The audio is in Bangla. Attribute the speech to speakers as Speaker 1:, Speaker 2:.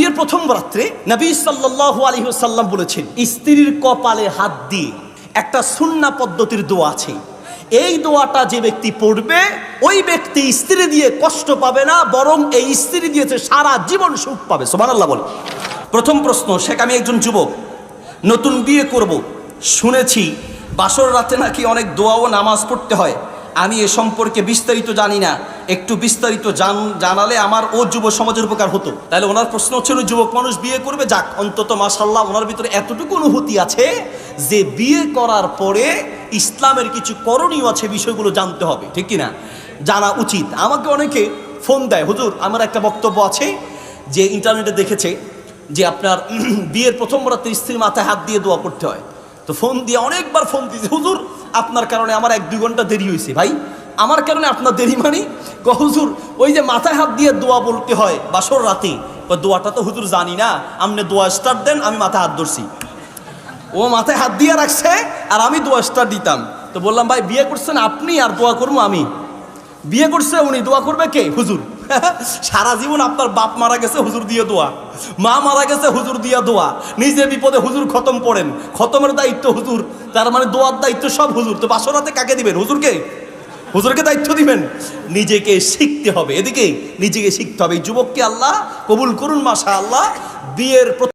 Speaker 1: বিয়ের প্রথম রাত্রে নবী সাল্লাল্লাহু আলাইহি সাল্লাম বলেছেন, স্ত্রীর কপালে হাত দিয়ে একটা সুন্না পদ্ধতির দোয়া আছে। এই দোয়াটা যে ব্যক্তি পড়বে, ওই ব্যক্তি স্ত্রী দিয়ে কষ্ট পাবে না, বরং এই স্ত্রী দিয়েছে সারা জীবন সুখ পাবে। সুবহানাল্লাহ বলে প্রথম প্রশ্ন, শেখ, আমি একজন যুবক, নতুন বিয়ে করব। শুনেছি, বাসর রাতে নাকি অনেক দোয়া ও নামাজ পড়তে হয়। আমি এ সম্পর্কে বিস্তারিত জানি না। একটু বিস্তারিত জান, জানালে আমার ও যুব সমাজের উপকার হতো। তাহলে ওনার প্রশ্ন হচ্ছিল যুবক মানুষ বিয়ে করবে? যাক, অন্তত মাসাল্লাহ ওনার ভিতরে এতটুকু অনুভূতি আছে যে বিয়ে করার পরে ইসলামের কিছু করণীয় আছে, বিষয়গুলো জানতে হবে। ঠিক কি না জানা উচিত। আমাকে অনেকে ফোন দেয়, হুজুর, আমার একটা বক্তব্য আছে যে ইন্টারনেটে দেখেছে যে আপনার বিয়ের প্রথম রাতে স্ত্রীর মাথায় হাত দিয়ে দোয়া করতে হয়। তো ফোন দিয়ে অনেকবার ফোন দিয়েছে, হুজুর আপনার কারণে আমার এক দুই ঘণ্টা দেরি হয়েছে, ভাই। আমার কারণে আপনার দেরি মানে ক হুজুর, ওই যে মাথায় হাত দিয়ে দোয়া বলতে হয় বাসর রাতে। দোয়াটা তো হুজুর জানি না আপনি দোয়া স্টার্ট দেন, আমি মাথায় হাত ধরছি। ও মাথায় হাত দিয়ে রাখছে, আর আমি দোয়া স্টার্ট দিতাম। তো বললাম, ভাই, বিয়ে করছেন আপনি, আর দোয়া করব আমি? বিয়ে করছে, উনি দোয়া করবে কে? হুজুর। সারা জীবন আপনার বাপ মারা গেছে, হুজুর দিয়ে দোয়া। মা মারা গেছে, হুজুর দিয়া দোয়া। নিজে বিপদে হুজুর খতম পড়েন। খতমের দায়িত্ব হুজুর। তার মানে দোয়ার দায়িত্ব সব হুজুর। তো বাসরাতে কাকে দিবেন, হুজুরকে? হুজুরকে দায়িত্ব দিবেন। নিজেকে শিখতে হবে। এদিকে নিজেকে শিখতে হবে। যুবককে আল্লাহ কবুল করুন মাশা আল্লাহ বিয়ের